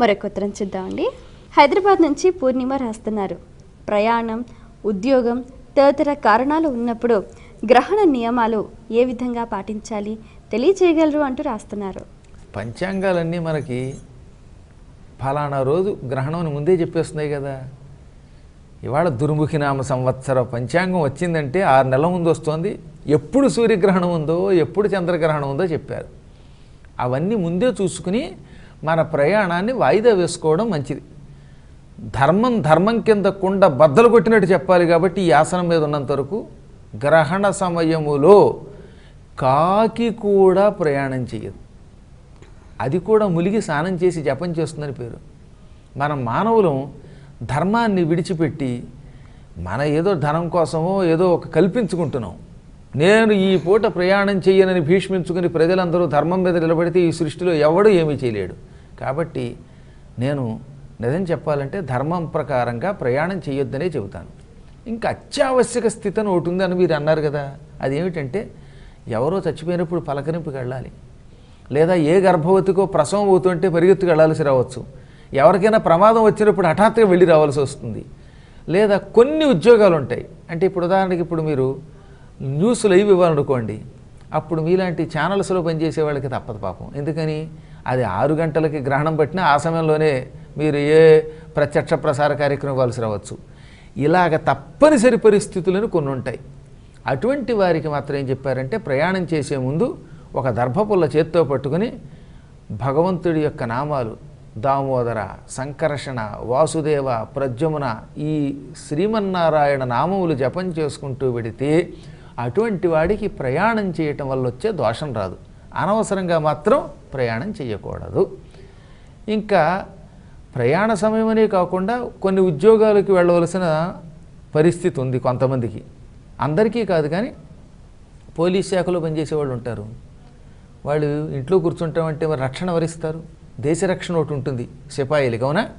మరొక ఉత్తరం చూద్దామండి హైదరాబాద్ నుంచి పూర్ణిమ రాస్తున్నారు. ప్రయాణం ఉద్యోగం తదితర కారణాలు ఉన్నప్పుడు గ్రహణ నియమాలు ఏ విధంగా పాటించాలి తెలియజేయగలరు అంటూ రాస్తున్నారు. పంచాంగాలన్నీ మనకి ఫలానా రోజు గ్రహణం ముందే చెప్పేస్తున్నాయి కదా. ఇవాళ దుర్ముఖి నామ సంవత్సర పంచాంగం వచ్చిందంటే ఆరు నెలల ముందు వస్తుంది. ఎప్పుడు సూర్యగ్రహణం ఉందో ఎప్పుడు చంద్రగ్రహణం ఉందో చెప్పారు. అవన్నీ ముందే చూసుకుని మన ప్రయాణాన్ని వాయిదా వేసుకోవడం మంచిది. ధర్మం ధర్మం కింద కుండ బద్దలు కొట్టినట్టు చెప్పాలి కాబట్టి ఈ ఆసనం మీద ఉన్నంత వరకు గ్రహణ సమయములో కాకి కూడా ప్రయాణం చేయదు అది కూడా ములిగి స్నానం చేసి జపం చేస్తుందని పేరు. మనం మానవులం ధర్మాన్ని విడిచిపెట్టి మన ఏదో ధనం కోసమో ఏదో ఒక కల్పించుకుంటున్నాం. నేను ఈ పూట ప్రయాణం చేయనని భీష్మించుకుని ప్రజలందరూ ధర్మం మీద నిలబడితే ఈ సృష్టిలో ఎవడూ ఏమీ చేయలేడు. కాబట్టి నేను నిజం చెప్పాలంటే ధర్మం ప్రకారంగా ప్రయాణం చేయొద్దనే చెబుతాను. ఇంకా అత్యావశ్యక స్థితి అని ఒకటి ఉందని మీరు అన్నారు కదా అదేమిటంటే ఎవరో చచ్చిపోయినప్పుడు పలకరింపుకి వెళ్ళాలి. లేదా ఏ గర్భవతికో ప్రసవం అవుతుంటే పరిగెత్తుకు వెళ్ళాల్సి రావచ్చు. ఎవరికైనా ప్రమాదం వచ్చినప్పుడు హఠాత్తుగా వెళ్ళి రావాల్సి వస్తుంది. లేదా కొన్ని ఉద్యోగాలు ఉంటాయి. అంటే ఇప్పుడు ఉదాహరణకి ఇప్పుడు మీరు న్యూస్ లైవ్ ఇవ్వాలనుకోండి అప్పుడు మీలాంటి ఛానల్స్లో పనిచేసే వాళ్ళకి తప్పదు పాపం. ఎందుకని? అది ఆరు గంటలకి గ్రహణం పట్టినా ఆ సమయంలోనే మీరు ఏ ప్రత్యక్ష ప్రసార కార్యక్రమం ఇవ్వాల్సి రావచ్చు. ఇలాగ తప్పనిసరి పరిస్థితులను కొన్ని ఉంటాయి. అటువంటి వారికి మాత్రం ఏం చెప్పారంటే ప్రయాణం చేసే ముందు ఒక దర్భపుల్ల చేత్తో పట్టుకుని భగవంతుడి యొక్క నామాలు దామోదర సంకర్షణ వాసుదేవ ప్రద్యుమ్న ఈ శ్రీమన్నారాయణ నామములు జపం చేసుకుంటూ పెడితే అటువంటి వాడికి ప్రయాణం చేయటం వల్ల వచ్చే దోషం రాదు. అనవసరంగా మాత్రం ప్రయాణం చేయకూడదు ఇంకా ప్రయాణ సమయమనే కాకుండా కొన్ని ఉద్యోగాలకు వెళ్ళవలసిన పరిస్థితి ఉంది కొంతమందికి. అందరికీ కాదు కానీ పోలీస్ శాఖలో పనిచేసే వాళ్ళు ఉంటారు. వాళ్ళు ఇంట్లో కూర్చుంటామంటే మరి రక్షణ వరిస్తారు. దేశ రక్షణ ఒకటి ఉంటుంది సిపాయిలు కావునా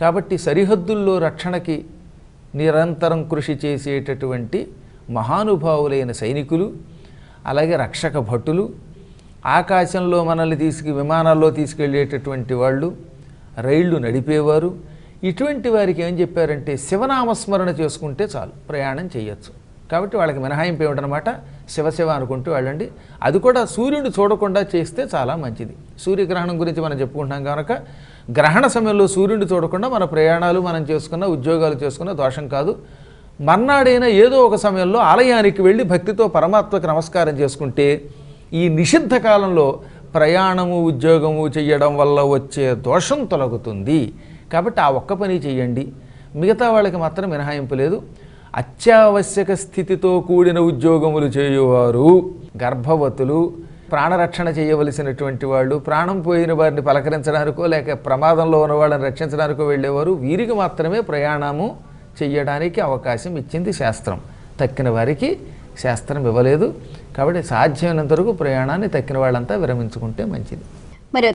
కాబట్టి సరిహద్దుల్లో రక్షణకి నిరంతరం కృషి చేసేటటువంటి మహానుభావులైన సైనికులు అలాగే రక్షక భటులు ఆకాశంలో మనల్ని తీసుకు విమానాల్లో తీసుకెళ్ళేటటువంటి వాళ్ళు రైళ్ళు నడిపేవారు. ఇటువంటి వారికి ఏం చెప్పారంటే శివనామస్మరణ చేసుకుంటే చాలు ప్రయాణం చేయొచ్చు. కాబట్టి వాళ్ళకి మినహాయింపు ఏమిటనమాట శివశివ అనుకుంటూ వెళ్ళండి. అది కూడా సూర్యుడు చూడకుండా చేస్తే చాలా మంచిది. సూర్యగ్రహణం గురించి మనం చెప్పుకుంటున్నాం కనుక గ్రహణ సమయంలో సూర్యుడిని చూడకుండా మన ప్రయాణాలు మనం చేసుకున్న ఉద్యోగాలు చేసుకున్న దోషం కాదు. మర్నాడైనా ఏదో ఒక సమయంలో ఆలయానికి వెళ్ళి భక్తితో పరమాత్మకు నమస్కారం చేసుకుంటే ఈ నిషిద్ధ కాలంలో ప్రయాణము ఉద్యోగము చేయడం వల్ల వచ్చే దోషం తొలగుతుంది. కాబట్టి ఆ ఒక్క పని చేయండి మిగతా వాళ్ళకి మాత్రం మినహాయింపు లేదు. అత్యావశ్యక స్థితితో కూడిన ఉద్యోగములు చేయువారు గర్భవతులు ప్రాణరక్షణ చేయవలసినటువంటి వాళ్ళు ప్రాణం పోయిన వారిని పలకరించడానికో లేక ప్రమాదంలో ఉన్న వాళ్ళని రక్షించడానికో వెళ్ళేవారు వీరికి మాత్రమే ప్రయాణము చెయ్యడానికి అవకాశం ఇచ్చింది శాస్త్రం. తక్కిన వారికి శాస్త్రం ఇవ్వలేదు. కాబట్టి సాధ్యమైనంత వరకు ప్రయాణాన్ని తక్కిన వాళ్ళంతా విరమించుకుంటే మంచిది. మరి